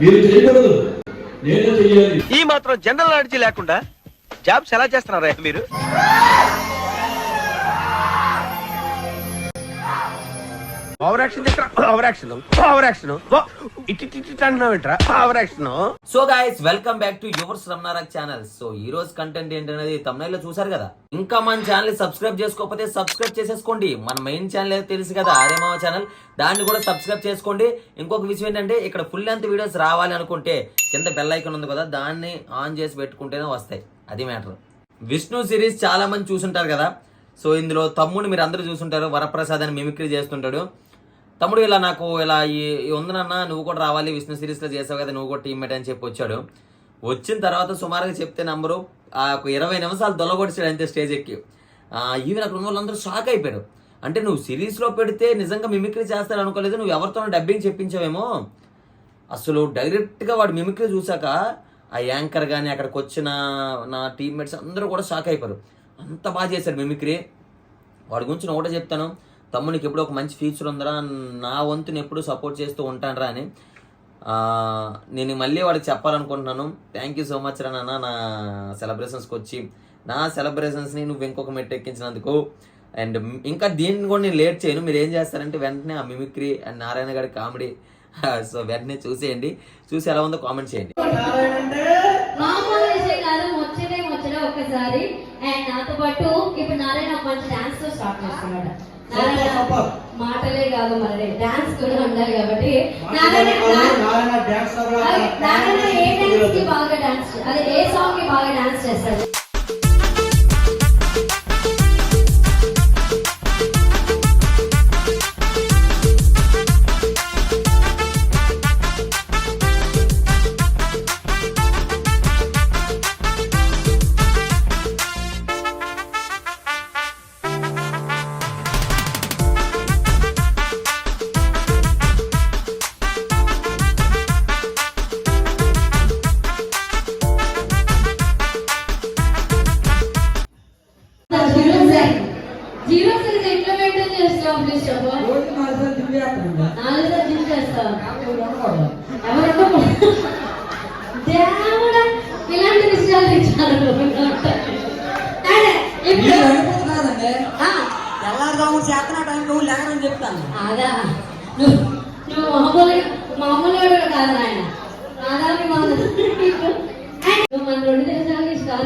మీరు చేయకూడదు. నేనే చెయ్యాలి. ఈ మాత్రం జనరల్ నాలెడ్జ్ లేకుండా జాబ్స్ ఎలా చేస్తున్నారా మీరు? So guys welcome back to yours రమణారక్ channel so ఈ రోజు కంటెంట్ ఏంటనేది తమిళలో చూసారు కదా? ఇంకా మన ఛానల్ సబ్స్క్రైబ్ చేసుకోకపోతే సబ్స్క్రైబ్ చేసేసుకోండి. మన మెయిన్ ఛానల్ ఏదో తెలుసు కదా ఆర్యమావ ఛానల్ దాన్ని కూడా సబ్స్క్రైబ్ చేసుకోండి. ఇంకొక విషయం ఏంటంటే ఇక్కడ ఫుల్ లెంత్ వీడియోస్ రావాలి అనుకుంటే కింద బెల్ ఐకన్ ఉంది కదా దాన్ని ఆన్ చేసి పెట్టుకుంటేనే వస్తాయి. అది మ్యాటర్ విష్ణు సిరీస్ చాలా మంది చూసుంటారు కదా. సో ఇందులో తమ్ముడు మీరు అందరూ చూసుంటారు. వరప్రసాద్ అని మిమిక్రీ చేస్తుంటాడు. తమ్ముడు ఇలా నాకు ఇలా ఈ ఈ నువ్వు కూడా రావాలి విష్ణు సిరీస్లో చేసావు కదా నువ్వు కూడా టీమ్మేట్ అని చెప్పి వచ్చాడు. వచ్చిన తర్వాత సుమారుగా చెప్తే నంబరు ఆ ఒక ఇరవై నిమిషాలు దొల్లగొడిచాడు అంతే స్టేజ్ ఎక్కి. ఈవెన్ అక్కడ ఉన్న వాళ్ళందరూ షాక్ అయిపోయారు. అంటే నువ్వు సిరీస్లో పెడితే నిజంగా మిమిక్రీ చేస్తాడు అనుకోలేదు నువ్వు ఎవరితోనో డబ్బింగ్ చెప్పించావేమో? అసలు డైరెక్ట్గా వాడు మిమిక్రీ చూసాక ఆ యాంకర్ కానీ అక్కడికి వచ్చిన నా టీమ్మేట్స్ అందరూ కూడా షాక్ అయిపోయారు. అంత బాగా చేశాడు మిమిక్రీ వాడి గురించి నేను ఒకటే చెప్తాను. తమ్మునికి ఎప్పుడో ఒక మంచి ఫ్యూచర్ ఉందరా నా వంతుని ఎప్పుడు సపోర్ట్ చేస్తూ ఉంటానరా అని. ఆ, నేను మళ్ళీ వాడికి చెప్పాలనుకుంటున్నాను. థ్యాంక్ యూ సో మచ్ రా నాన్న నా సెలబ్రేషన్స్కి వచ్చి. నా సెలబ్రేషన్స్ని నువ్వు ఇంకొక మెట్టు ఎక్కించినందుకు. అండ్ ఇంకా దీన్ని కూడా నేను లేట్ చేయను. మీరు ఏం చేస్తారంటే వెంటనే ఆ మిమిక్రీ అండ్ నారాయణ గారి కామెడీ సో వెంటనే చూసేయండి. చూసి ఎలా ఉందో కామెంట్ చేయండి. మామూలు అండ్ నాతో పాటు ఇప్పుడు నారాయణ ఒక మంచి డాన్స్తో స్టార్ట్ చేస్తున్నాడు. నారాయణ మాటలే కాదు మరి డాన్స్ కూడా ఉండాలి కాబట్టి నారాయణ ఏ డాన్స్కి బాగా డాన్స్ అదే ఏ సాంగ్కి బాగా డాన్స్ చేస్తాడు మామూలు నువ్వు మన రెండు దేశాలకి స్టార్?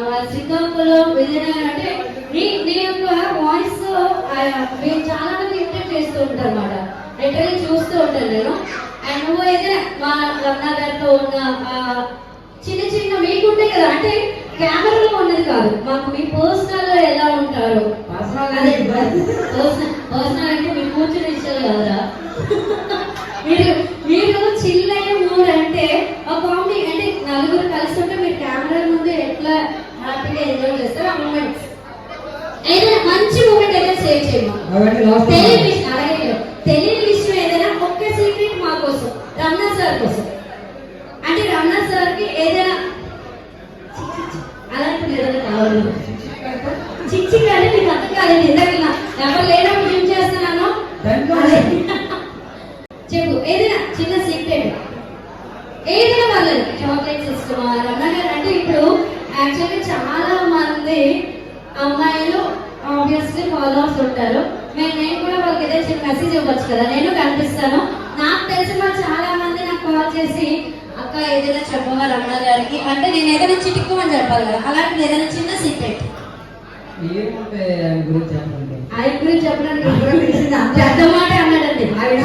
ఆ, శ్రీకాకుళం విజయనగరం అంటే నీ నీ యొక్క వాయిస్ మేము చాలా మంది ఇంటర్ చేస్తూ ఉంటారు అన్నమాట. లిటరల్లీ చూస్తూ ఉంటాను నేను. అండ్ నువ్వు అయితే మా రమణ గారితో ఉన్న ఆ, చిన్న చిన్న మీకుంటాయి కదా. అంటే కెమెరాలో ఉన్నది కాదు. మాకు మీ పర్సనల్ ఎలా ఉంటారు. పర్సనల్ అంటే మీ కూర్చుని విషయాలు కదరా. మీరు మీరు చిల్లయ్య మూడ్ అంటే ఒక కామెడీ అంటే నలుగురు కలిసి ఉంటే మీరు కెమెరా ముందు ఎట్లా హ్యాపీగా ఎంజాయ్ చేస్తారు ఆ మూమెంట్స్ ఏదైనా మంచి మూమెంట్ ఏదైనా షేర్ చేయమా? తెలియని విషయం అలాగే లేదు. తెలియని విషయం ఏదైనా ఒక్క సీక్రెట్ మా కోసం రమణ సార్ కోసం. అంటే రమణ సార్కి ఏదైనా చిచ్చి కానీ మీకు అర్థం కాలేదు ఇందాక ఎవరు లేనప్పుడు జిమ్ చేస్తున్నాను. చెప్పు ఏదైనా చిన్న సీక్రెట్ ఏదైనా పర్లేదు చాక్లెట్స్ ఇష్టమా రమణ గారు అంటే ఇప్పుడు యాక్చువల్లీ చాలా మంది అమ్మాయిలు ఆబ్వియస్లీ ఫాలోవర్స్ ఉంటారు. మేము నేను కూడా వాళ్ళకి ఏదో చిన్న మెసేజ్ ఇవ్వచ్చు కదా నేను కనిపిస్తాను. నాకు తెలిసిన చాలా మంది నాకు కాల్ చేసి అక్క ఏదైనా చెప్పవా రమణ గారికి? అంటే నేను ఏదైనా చిటిక్కుమని చెప్పాలి కదా అలాంటిది ఏదైనా చిన్న సీక్రెట్ ఏముంటే ఆయన గురించి చెప్పండి. ఆయన గురించి చెప్పడానికి ఇప్పుడు తెలిసింది అంత. పెద్ద మాట అన్నాడండి ఆయన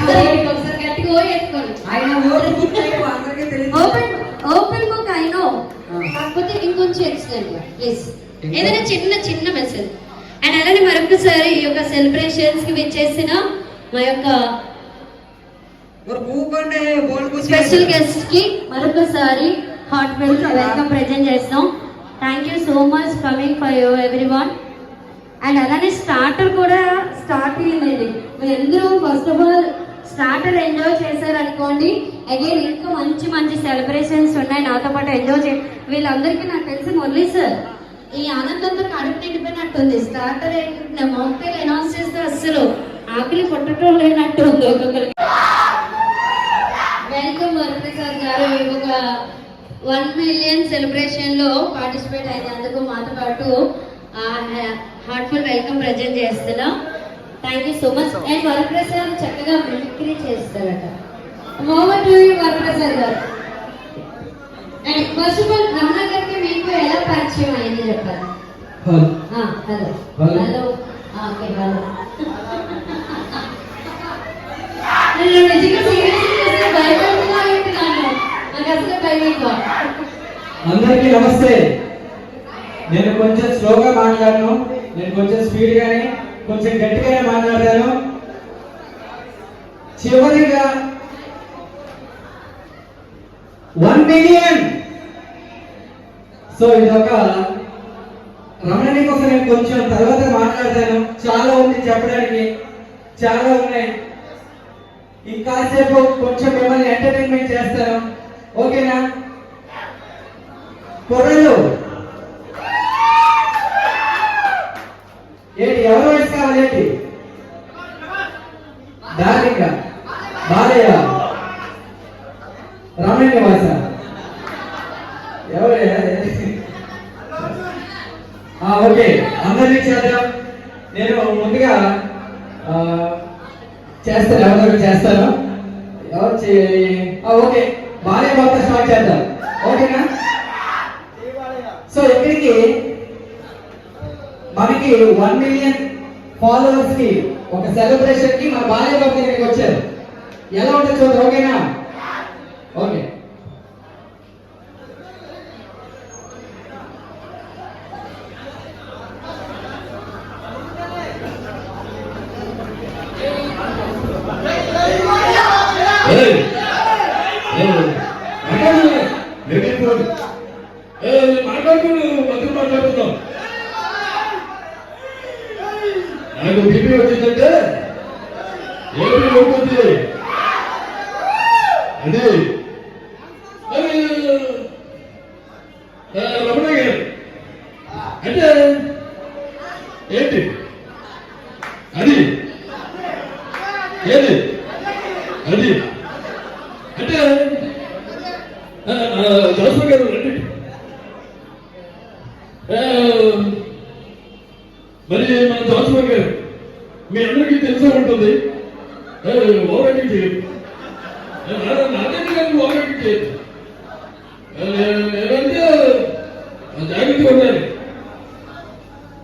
ఒకసారి గట్టిగా ఓ ఆయన open open book I know కాకపోతే ఇంకొంచెం ఎక్స్టెండ్ ప్లీజ్ ఏదైనా చిన్న చిన్న మెసేజ్ అండ్ అలానే మరొకసారి ఈ యొక్క సెలబ్రేషన్స్కి విచ్చేసిన మా యొక్క మరి కూకండి బోల్ కూర్చో స్పెషల్ గెస్ట్కి మరొకసారి హార్ట్ వెల్ వెల్కమ్ ప్రెజెంట్ చేస్తాం. Thank you so much coming for you everyone and అలానే స్టార్టర్ కూడా స్టార్ట్ అయ్యిందండి మీరు అందరూ first of all starter enjoy చేశారు అనుకోండి అగైన్ ఇంకా మంచి మంచి సెలబ్రేషన్స్ ఉన్నాయి. నాతో పాటు ఎంజాయ్ చే వీళ్ళందరికీ నాకు తెలిసి మురళీ సార్ ఈ ఆనందంతో కడుపు నిండిపోయినట్టుంది. స్టార్టర్ ఏంటంటే మాక్టైల్ అనౌన్స్ చేస్తే అస్సలు ఆకలి పుట్టడం లేనట్టు ఉంది ఒక్కొక్కరికి సెలబ్రేషన్లో పార్టిసిపేట్ అయినందుకు మాతో పాటు హార్ట్ఫుల్ వెల్కమ్ ప్రజెంట్ చేస్తున్నాం. Thank you so much and Varaprasad చక్కగా మిమిక్రీ చేస్తారట. You Varaprasad garu. And first of all Ramana గారికి మీకు ఎలా పరిచయం అయింది చెప్పాలి? హలో. హలో. Okay hello. నేను నిజంగా సీరియస్ అందరికీ నమస్తే. నేను కొంచెం స్లోగా మాట్లాడను. నేను కొంచెం స్పీడ్ గానే కొంచెం గట్టిగానే మాట్లాడతాను. చివరిగా వన్ మిలియన్ సో ఇదొక రమణని కోసం నేను కొంచెం తర్వాత మాట్లాడతాను. చాలా ఉంది చెప్పడానికి. చాలా ఉన్నాయి. ఇంకాసేపు కొంచెం మిమ్మల్ని ఎంటర్టైన్మెంట్ చేస్తాను. ఓకేనా? కొర్రలు ఏంటి ఎవరు వయసు కావాలి ఏంటి? దారిక బాలయ్య. రమణ వాస ఎవరు ఓకే అందరినీ చేద్దాం నేను ముందుగా ఆ, చేస్తాను ఎవరు చేస్తాను ఎవరు చే- ఆ, ఓకే బాలయ్య బాబు స్టార్ట్ చేద్దాం ఓకేనా సో ఇక్కడికి మనకి వన్ మిలియన్ ఫాలోవర్స్కి ఒక సెలబ్రేషన్కి మన బాలయ్య బాబు దగ్గరికి వచ్చారు. ఎలా ఉంటుంది చూద్దాం ఓకేనా? ఓకే. Eu ఆ, నా- నాదేంటి కానీ ఓవరాక్టింగ్ చేయదు ఆ, నేనంటే ఆ, జాగ్రత్తగా ఉండాలి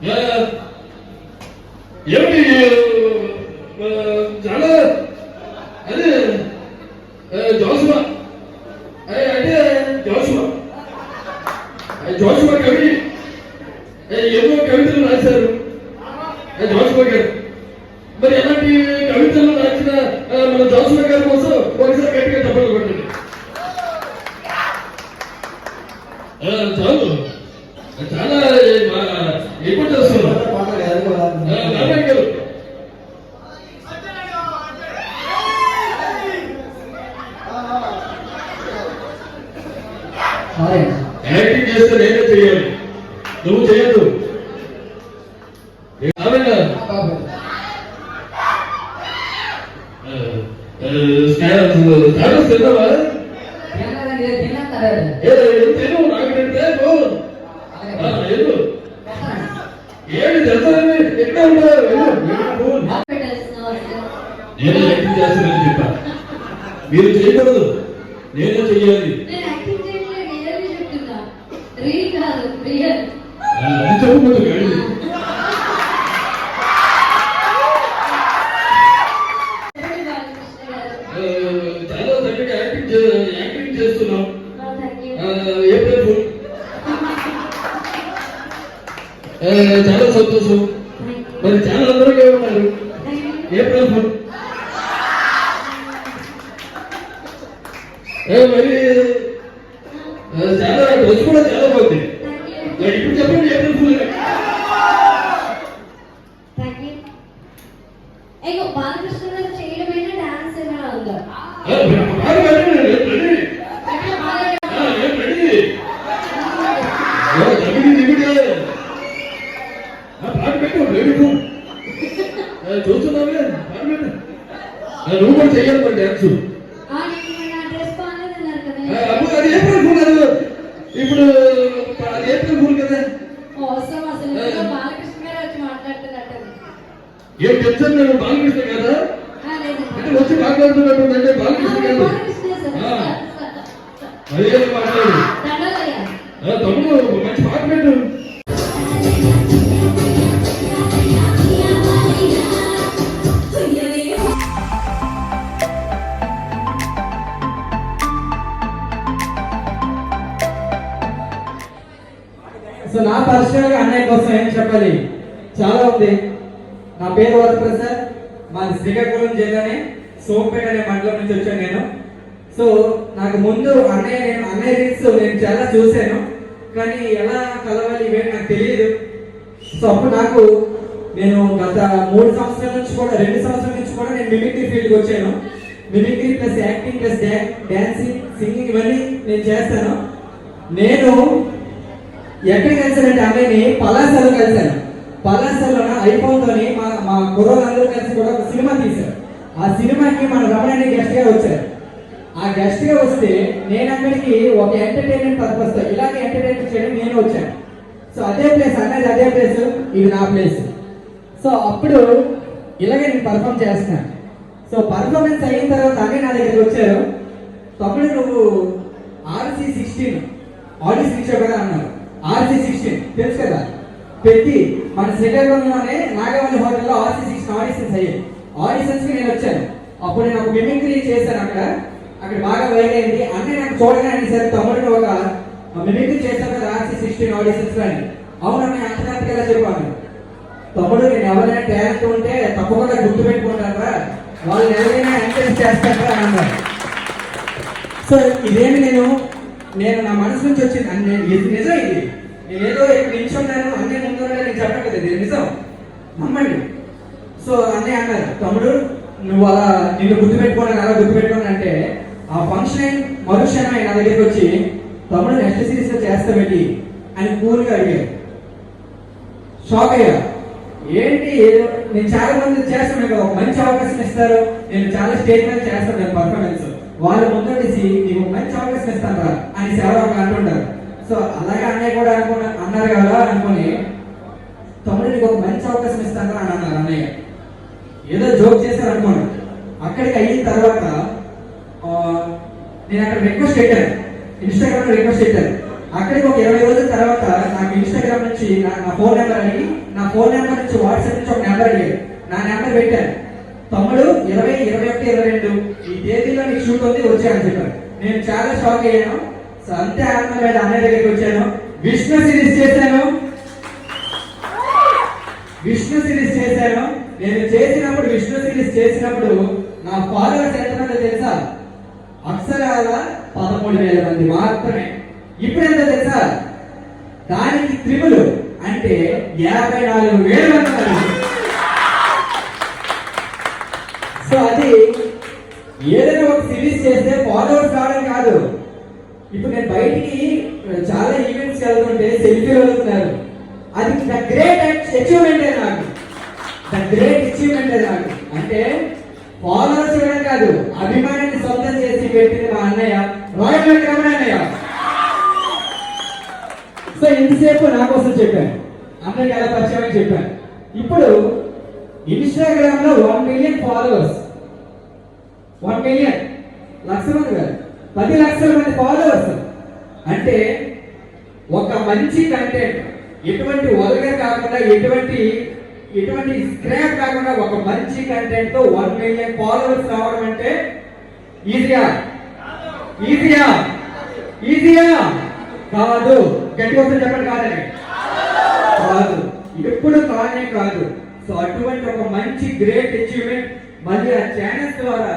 ఆ, ఏమిటి ఆ, చాలా అదే ఆ, జోషువా అదే అంటే జోషువా ఆ, జోషువా కవి ఆ, ఎన్నో కవితలు రాశారు ఆ, జోషువా గారు మరి ఎలాంటి కవితలు రాసిన ఆ, మన జోషువా గారి కోసం ఒకసారి గట్టిగా చెప్పాలి కొట్టండి ఆ, చాలు. చాలా ఎక్కువ చేస్తున్నారు యాక్టింగ్ చేస్తే నేనే చేయాలి నువ్వు చేయొద్దు నారాయణ స్టాటస్ తిన్నావా ఏ తిను నాకు తింటే పో. ఆ, వెళ్ళు. ఏంటి తెలుసాని ఎక్కడ ఉన్నావు వెళ్ళు, వెళ్ళు, పో. పెట్టాల్సిన అవసరం నేను యాక్టింగ్ చేస్తానని మీరు చేయకూడదు. ఏప్రిల్ ఫుల్ ఏ, మరి ఆ, చాలా డ్రెస్ కూడా చాలా బాగుంది మరి ఇప్పుడు చెప్పండి ఏప్రిల్ ఫుల్ థ్యాంక్ యూ ఏగో బాలకృష్ణ గారు చేయడమైనా డాన్స్ ఏమైనా ఉందా బాగా వెళ్ళండి, రేపు రండి. ఆ, రేపు రండి. ఓ, తమిళ దిగుడే. ఆ, పాట పెట్టు, బేబీ బూమ్. ఆ, చూస్తున్నావే పాట పెట్టు. ఆ, మరి డ్యాన్స్ కదా. అది ఏప్రిల్ ఫుల్ అది ఇప్పుడు అది ఏప్రిల్ ఫుల్ కదా. ఏం చెప్తాను నేను? బాలకృష్ణ కదా లేదు. అంటే వచ్చి మాట్లాడుతున్నట్టు అంటే ఆ, బాలకృష్ణ కాదు. అదే మాట్లాడు తమ్ముడు. సో నా పర్సనల్గా అన్నయ్య కోసం ఏం చెప్పాలి? చాలా ఉంది. నా పేరు వరప్రసాద్. మా శ్రీకాకుళం జిల్లానే సోంపేట అనే మండలం నుంచి వచ్చాను నేను. సో నాకు ముందు అన్నయ్య నేను అన్నయ్య రీల్స్ నేను చాలా చూశాను. కానీ ఎలా కలవాలి ఇవేమి నాకు తెలియదు సో అప్పుడు నాకు నేను గత మూడు సంవత్సరాల నుంచి కూడా రెండు సంవత్సరాల నుంచి కూడా నేను మిమిక్రీ ఫీల్డ్కి వచ్చాను. Mimicry plus acting plus dancing singing ఇవన్నీ నేను చేస్తాను. నేను ఎక్కడ కలిసానంటే అన్నయ్యని పలాసలో కలిశాను పలాసలో ఐఫోన్తోని మా మా కుర్రోళ్ళందరూ కలిసి కూడా ఒక సినిమా తీశారు. ఆ సినిమాకి మన రమణ గెస్ట్గా వచ్చారు. ఆ గెస్ట్గా వస్తే నేను అక్కడికి ఒక ఎంటర్టైన్మెంట్ పర్పస్తో ఇలాగే ఎంటర్టైన్మెంట్ చేయడం నేను వచ్చాను. సో అదే ప్లేస్ అన్నది అదే ప్లేస్ ఇది నా ప్లేస్ సో అప్పుడు ఇలాగే నేను పర్ఫామ్ చేస్తున్నాను. సో పర్ఫార్మెన్స్ అయిన తర్వాత అన్నీ నా దగ్గరికి వచ్చారు. తప్పుడు నువ్వు ఆర్సీ సిక్స్టీన్ ఆడిషన్ ఇచ్చావు కూడా అన్నారు ఆర్సీ సిక్స్టీన్ తెలుసు కదా? పెట్టి మన శ్రీకాకుళంలోనే నాగవల్లి హోటల్లో ఆర్సీ సిక్స్టీన్ ఆడిషన్స్ అయ్యాయి. ఆడిషన్స్కి నేను వచ్చాను. అప్పుడు నేను ఒక మిమిక్రీ చేశాను అక్కడ. అక్కడ బాగా వైర్ అయింది. అన్నీ నాకు చూడగానే సార్ తమ్ముడిని ఒక మిమిక్రీ చేశాను కదా ఆర్సీ సిక్స్టీన్ ఆడిషన్స్ అని అని. నేను అంతకంతకి ఎలా చెప్పాను తమ్ముడు నేను ఎవరైనా టాలెంట్ ఉంటే తప్పకుండా గుర్తు పెట్టుకుంటారా వాళ్ళు ఎవరైనా ఎంకరేజ్ చేస్తారా అన్నారు. సో ఇదేమి నేను నేను నా మనసు నుంచి వచ్చింది నేను ఇది నిజం ఇది ఏదో నిమిషం నేను అన్నీ ముందు నేను చెప్పలేదు ఇది నిజం. నమ్మండి. సో అన్నీ అన్నారు తమ్ముడు నువ్వు అలా నిన్ను గుర్తుపెట్టుకోవడం అలా గుర్తుపెట్టుకోను అంటే ఆ ఫంక్షన్ మరుక్షణం నా దగ్గరికి వచ్చి తమ్ముడు నెక్స్ట్ సిరీస్లో చేస్తామేంటి అని కూల్గా అడిగాడు షాక్ అయ్యా. ఏంటి? నేను చాలా మంది చేస్తాను ఒక మంచి అవకాశం ఇస్తారు. నేను చాలా స్టేజ్ మీద చేస్తాను నేను పర్ఫార్మెన్స్ వారు ముందడిసి నీకు మంచి అవకాశం ఇస్తాను రా అని ఎవరో ఒకరు అంటుంటారు సో అలాగే అన్నయ్య కూడా అనుకున్న అన్నారు కదా అనుకుని తమ్ముడు నీకు ఒక మంచి అవకాశం ఇస్తాను రా అని అన్నారు అన్నయ్య. ఏదో జోక్ చేశారు అనుకోండి. అక్కడికి అయిన తర్వాత నేను అక్కడ రిక్వెస్ట్ పెట్టాను. ఇన్స్టాగ్రామ్ రిక్వెస్ట్ పెట్టాను. అక్కడికి ఒక ఇరవై రోజుల తర్వాత నాకు ఇన్స్టాగ్రామ్ నుంచి నా నా ఫోన్ నెంబర్ అడిగి నా ఫోన్ నెంబర్ నుంచి వాట్సాప్ నుంచి ఒక నెంబర్ అడిగారు. నా నెంబర్ పెట్టాను తమ్ముడు ఇరవై ఇరవై ఒకటి ఇరవై రెండు ఈ తేదీలో నీకు షూట్ ఉంది వచ్చాయని చెప్పాను నేను చాలా షాక్ అయ్యాను. సో అంతే ఆనందమైన మీద అన్నయ్య దగ్గరికి వచ్చాను. విష్ణు సిరీస్ చేశాను. విష్ణు సిరీస్ చేశాను. నేను చేసినప్పుడు విష్ణు సిరీస్ చేసినప్పుడు నా ఫాలోవర్స్ ఎంతమంది తెలుసా? అక్షరాల పదమూడు వేల మంది మాత్రమే. ఇప్పుడు ఎంత తెలుసా? దానికి త్రిములు అంటే యాభై నాలుగు వేల మంది ఉన్నారు. సో అది ఏదైనా ఒక సిరీస్ చేస్తే ఫాలోవర్స్ కావడం కాదు. ఇప్పుడు నేను బయటికి చాలా ఈవెంట్స్ వెళ్తుంటే సెల్ఫీలు వెళ్తున్నారు అది ద గ్రేట్ అచీవ్మెంట్ నాకు. ద గ్రేట్ అచీవ్మెంట్ నాకు. అంటే ఫాలోవర్స్ ఇవ్వడం కాదు అభిమానాన్ని సొంతం చేసి పెట్టింది మా అన్నయ్య రాయల్ వెంకటరమణ అన్నయ్య. సో ఇంతసేపు నా కోసం చెప్పాను. అందరికి ఎలా పరిచయం చెప్పాను. ఇప్పుడు ఇన్స్టాగ్రామ్లో one million followers one million lakh మంది కాదు. పది లక్షల మంది ఫాలోవర్స్ అంటే ఒక మంచి కంటెంట్ ఎటువంటి వల్గర్ కాకుండా ఎటువంటి ఎటువంటి స్క్రాప్ కాకుండా ఒక మంచి కంటెంట్తో వన్ మిలియన్ ఫాలోవర్స్ రావడం అంటే ఈజీయా ఈజీయా ఈజీయా కాదు. గట్టి వస్తుంది చెప్పండి కాదని కాదు. ఎప్పుడు కానే కాదు. సో అటువంటి ఒక మంచి గ్రేట్ అచీవ్మెంట్ మళ్ళీ ఆ ఛానల్స్ ద్వారా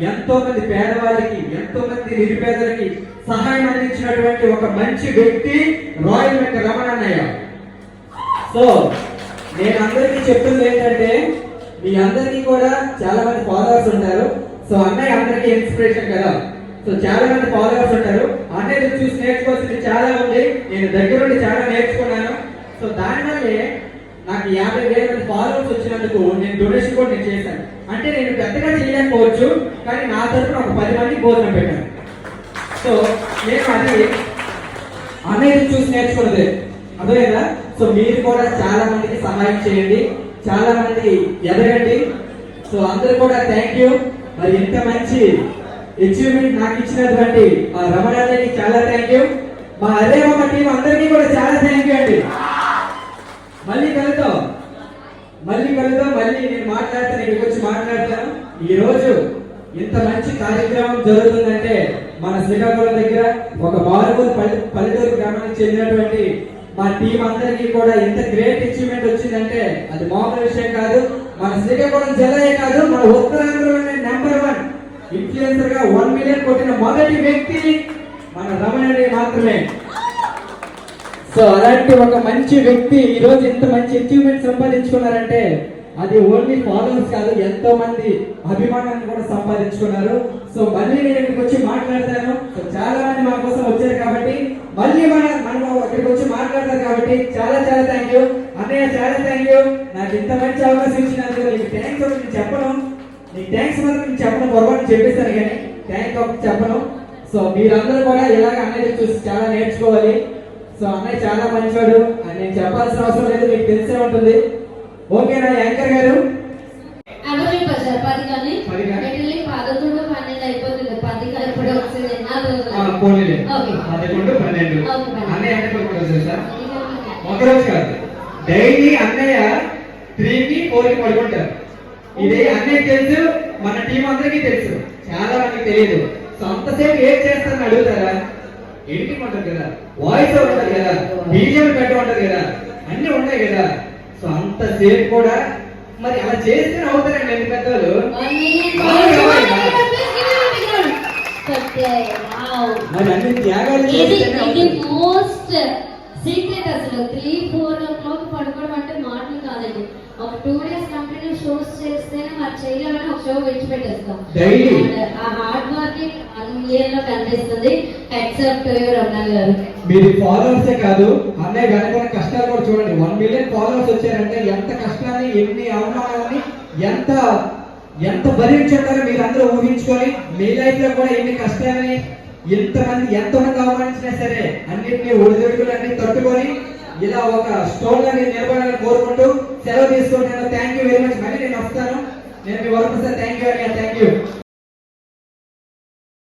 ఎంతో మంది పేదవాళ్ళకి ఎంతో మంది నిరుపేదలకి సహాయం అందించినటువంటి ఒక మంచి వ్యక్తి రాయల్ వెంక రమణ అన్నయ్య సో నేను అందరికీ చెప్తుంది ఏంటంటే మీ అందరికీ కూడా చాలా మంది ఫాలోవర్స్ ఉంటారు. సో అన్నయ్య అందరికీ ఇన్స్పిరేషన్ కదా. సో చాలా మంది ఫాలోవర్స్ ఉంటారు. అన్నయ్య చూసి నేర్చుకోవాల్సింది చాలా ఉంది. నేను దగ్గరుండి చాలా నేర్చుకున్నాను. సో దానివల్లే నాకు యాభై వేల మంది ఫాలోవర్స్ వచ్చినందుకు నేను డొనేషన్ కూడా నేను చేశాను. అంటే నేను పెద్దగా చేయలేకపోవచ్చు కానీ నా తరఫున ఒక పది మంది భోజనం పెట్టాను. సో నేను అది అనేది చూసి నేర్చుకున్నదే. అర్థమైందా? సో మీరు కూడా చాలా మందికి సహాయం చేయండి చాలా మంది ఎదగండి. సో అందరు కూడా థ్యాంక్ యూ మరి ఇంత మంచి అచీవ్మెంట్ నాకు ఇచ్చినటువంటి మా రమణానికి చాలా థ్యాంక్ యూ మా అదే మా టీం అందరికీ కూడా చాలా థ్యాంక్ యూ అండి. మళ్ళీ కలుద్దాం. మళ్ళీ కలుద్దాం మళ్ళీ నేను మాట్లాడతాను ఇక్కడికి వచ్చి మాట్లాడతాను ఈ రోజు ఇంత మంచి కార్యక్రమం జరుగుతుందంటే మన శ్రీకాకుళం దగ్గర ఒక మారుమూల పల్లె పల్లెటూరు గ్రామానికి చెందినటువంటి మా టీం అందరికీ కూడా ఎంత గ్రేట్ అచీవ్మెంట్ వచ్చిందంటే అది మామూలు విషయం కాదు. మన శ్రీకాకుళం జిల్లాయే కాదు మన ఉత్తరాంధ్రలోనే నెంబర్ వన్ ఇన్ఫ్లుయెన్సర్గా వన్ మిలియన్ కొట్టిన మొదటి వ్యక్తి మన రమణ మాత్రమే. సో అలాంటి ఒక మంచి వ్యక్తి ఈ రోజు ఇంత మంచి అచీవ్మెంట్ సంపాదించుకున్నారంటే అది ఓన్లీ ఫాలోవర్స్ కాదు ఎంతో మంది అభిమానాన్ని కూడా సంపాదించుకున్నారు. సో మళ్ళీ నేను ఇక్కడికి వచ్చి మాట్లాడతాను. చాలా మంది మా కోసం వచ్చారు కాబట్టి మళ్ళీ మన మనం ఇక్కడికి వచ్చి మాట్లాడతారు కాబట్టి చాలా చాలా థ్యాంక్ యూ అన్నయ్య చాలా థ్యాంక్ యూ నాకు ఇంత మంచి అవకాశం ఇచ్చినందుకు నీకు థ్యాంక్స్ ఒకటి చెప్పను. నీకు థ్యాంక్స్ మాత్రం నేను చెప్పను పొరపాటు చెప్పేశాను కానీ థ్యాంక్ ఒకటి చెప్పను. సో మీరందరూ కూడా ఇలాగ అన్నయ్య చూసి చాలా నేర్చుకోవాలి. సో అన్నయ్య చాలా మంచివాడు అని నేను చెప్పాల్సిన అవసరం లేదు మీకు తెలిసే ఉంటుంది. ఓకేనా యాంకర్ గారు? పదకొండు పన్నెండు. అన్నయ్య ఒక రోజు కాదు డైలీ అన్నయ్య త్రీకి ఫోర్కి పడుకుంటారు. ఇది అన్నయ్య తెలుసు మన టీం అందరికీ తెలుసు. చాలా మందికి తెలియదు. సో అంతసేపు ఏం చేస్తారని అడుగుతారా? ఎడిటింగ్ ఉంటుంది కదా? వాయిస్ ఓవర్ ఉంటుంది కదా? బీజిఎం పెట్టి ఉంటుంది కదా? అన్ని ఉంటాయి కదా? సో అంతసేపు కూడా మరి అలా చేస్తే అవుతారండి ఎన్ని wow. మరి అన్ని త్యాగాలు ఇది. మోస్ట్ సీక్రెట్ అసలు. త్రీ ఫోర్ ఓ క్లాక్ పడుకోవడం అంటే మాటలు కాదండి. ఒక టూ డేస్ కంటిన్యూ షోస్ చేస్తేనే మరి చేయలేమని ఒక షో విడిచిపెట్టేస్తాం ఆ హార్డ్ ఇయర్లో కనిపిస్తుంది. ఎక్సెప్ట్ రమణ గారు. మీరు ఫాలోవర్సే కాదు. అన్నయ్య వెనకున్న కష్టాలు కూడా చూడండి. వన్ మిలియన్ ఫాలోవర్స్ వచ్చారంటే ఎంత కష్టాన్ని ఎన్ని అవమానాలని ఎంత ఎంత భరించుంటారో మీరు అందరూ ఊహించుకొని మీ లైఫ్లో కూడా ఎన్ని కష్టాలని ఎంతమంది ఎంతమంది అవమానించినా సరే అన్నింటినీ ఒడిదొడుకులన్నీ తట్టుకొని ఇలా ఒక స్టోన్ లాగా నిలబడాలని కోరుకుంటూ సెలవు తీసుకుంటాను థ్యాంక్ యూ వెరీ మచ్ మళ్ళీ నేను వస్తాను. నేను మీ వరకు థ్యాంక్ యూ అని థ్యాంక్ యూ